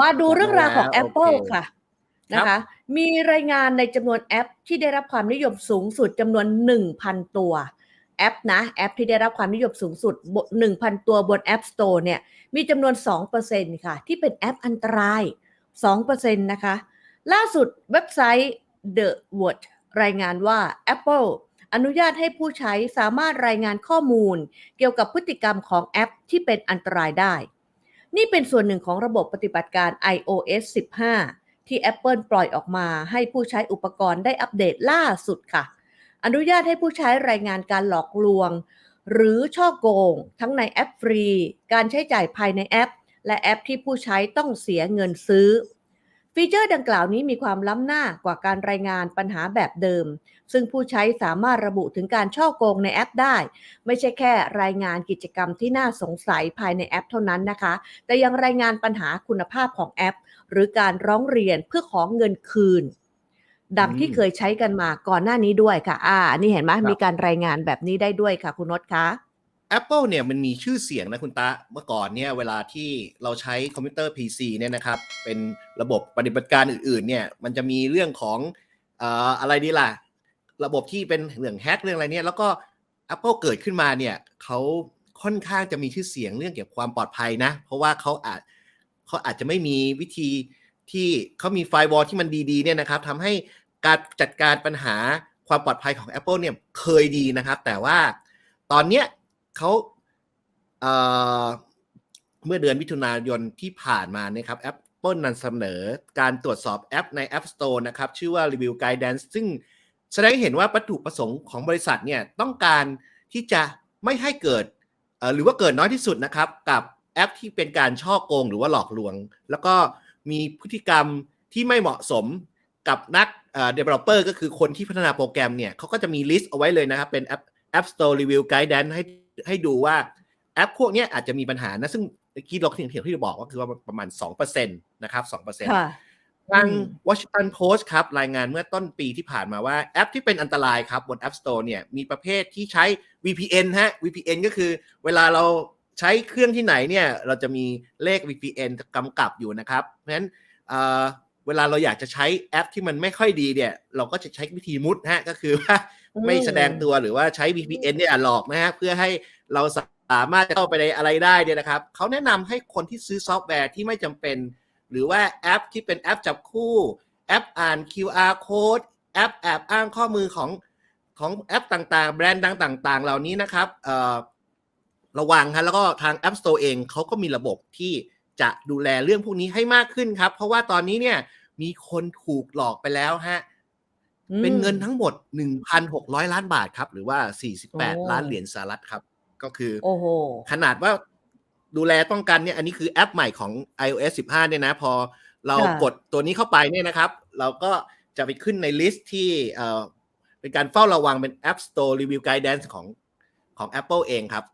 มาดูเรื่องราวของแล้ว Apple โอเคค่ะนะคะ มีรายงานในจำนวนแอปที่ได้รับความนิยมสูงสุดจำนวน 1,000 ตัว แอปนะ แอปที่ได้รับความนิยมสูงสุดบ1,000 ตัวบน App Store เนี่ย มีจำนวน 2%ค่ะ ที่เป็นแอปอันตราย 2%นะคะ ล่าสุดเว็บไซต์ The Word รายงานว่า Apple อนุญาตให้ผู้ใช้สามารถรายงานข้อมูล เกี่ยวกับพฤติกรรมของแอปที่เป็นอันตรายได้ นี่เป็นส่วนหนึ่งของระบบปฏิบัติการ iOS 15 ที่ Apple ปล่อยออกมาให้ผู้ใช้อุปกรณ์ได้อัปเดตล่าสุดค่ะ อนุญาตให้ผู้ใช้รายงานการหลอกลวง หรือช่อโกง ทั้งในแอปฟรี การใช้จ่ายภายในแอป และแอปที่ผู้ใช้ต้องเสียเงินซื้อ ฟีเจอร์ดังกล่าวนี้มีความล้ำหน้ากว่าการรายงานปัญหาแบบเดิม ซึ่งผู้ใช้สามารถระบุถึงการช่อโกงในแอปได้ ไม่ใช่แค่รายงานกิจกรรมที่น่าสงสัยภายในแอปเท่านั้นนะคะ แต่ยังรายงานปัญหาคุณภาพของแอป หรือการร้องเรียนเพื่อขอเงินคืนดังที่เคยใช้กันมาก่อนหน้านี้ด้วยค่ะ อ่า นี่เห็นไหมครับมีการรายงานแบบนี้ได้ด้วยค่ะ คุณนศคะ Apple เนี่ยมันมีชื่อเสียงนะคุณตาเมื่อก่อนเนี่ยเวลาที่เราใช้คอมพิวเตอร์ PC เนี่ยนะครับเป็นระบบปฏิบัติการอื่นๆเนี่ยมันจะมีเรื่องของเอ่ออะไรดีล่ะ ระบบที่เป็นเรื่องแฮกเรื่องอะไรเนี่ยแล้วก็ Apple เกิดขึ้นมาเนี่ยเขาค่อนข้างจะมีชื่อเสียงเรื่องเกี่ยวกับความปลอดภัยนะ เพราะว่าเขาอาจเขาอาจจะไม่มีวิธีที่เขามีไฟวอลที่มันดีๆเนี่ยนะครับทำให้การจัดการปัญหาความปลอดภัยของ Apple เนี่ยเคยดีนะครับ แต่ว่าตอนเนี้ย เขาเเมื่อเดือนมิถุนายนที่ผ่านมานะครับ Apple นำเสนอการตรวจสอบแอปใน App Store นะครับ ชื่อว่า Review Guidance ซึ่งแสดงให้เห็นว่าวัตถุประสงค์ของบริษัทเนี่ยต้องการที่จะไม่ให้เกิดหรือว่าเกิดน้อยที่สุดนะครับ กับแอปที่เป็นการช่อโกงหรือว่าหลอกลวง แล้วก็มีพฤติกรรมที่ไม่เหมาะสมกับนักเอ่อ developer ก็คือคนที่พัฒนาโปรแกรมเนี่ยเขาก็จะมีลิสต์เอาไว้เลยนะครับ เป็นแอป App Store Review Guidance ให้ ให้ดูว่าแอปพวกเนี้ยอาจจะมีปัญหานะซึ่งเมื่อกี้เราเถียงที่เราบอกก็คือว่าประมาณ 2%นะครับ2%ค่ะทางอืม Washington Post ครับ รายงานเมื่อต้นปีที่ผ่านมาว่าแอปที่เป็นอันตรายครับ บน App Store เนี่ยมีประเภทที่ใช้ VPN ฮะ VPN ก็คือเวลาเราใช้เครื่องที่ไหนเนี่ยเราจะมีเลข VPN กำกับอยู่นะครับ เพราะฉะนั้น เอ่อเวลาเราอยากจะใช้แอปที่มันไม่ค่อยดีเนี่ย เราก็จะใช้วิธีมุดฮะก็คือว่าอืมไม่แสดงตัวหรือว่าใช้ VPN เนี่ยหลอกนะฮะเพื่อให้เราสามารถจะเข้าไปในอะไรได้เนี่ยนะครับเขาแนะนำให้คนที่ซื้อซอฟต์แวร์ที่ไม่จำเป็น หรือว่าแอปที่เป็นแอปจับคู่ แอปอ่าน QR code แอปแอบอ้างข้อมือของของแอปต่างๆ แบรนด์ดังต่าง ๆ เหล่านี้นะครับเอ่อระวังครับแล้วก็ทาง App Store เองเขาก็มีระบบที่ จะดูแลเรื่องพวกนี้ให้มากขึ้นครับ เพราะว่าตอนนี้เนี่ยมีคนถูกหลอกไปแล้วฮะอืมเป็นเงินทั้งหมด 1,600 ล้านบาทครับ หรือว่าโอ้48 ล้านเหรียญสหรัฐครับ ก็คือโอ้โหขนาดว่าดูแลป้องกันเนี่ยอันนี้คือแอปใหม่ของ iOS 15 เนี่ยนะ พอเราค่ะกดตัวนี้เข้าไปเนี่ยนะครับ เราก็จะไปขึ้นในลิสต์ที่เอ่อเป็นการเฝ้าระวังเป็น App Store Review Guidance ของของ Apple เองครับ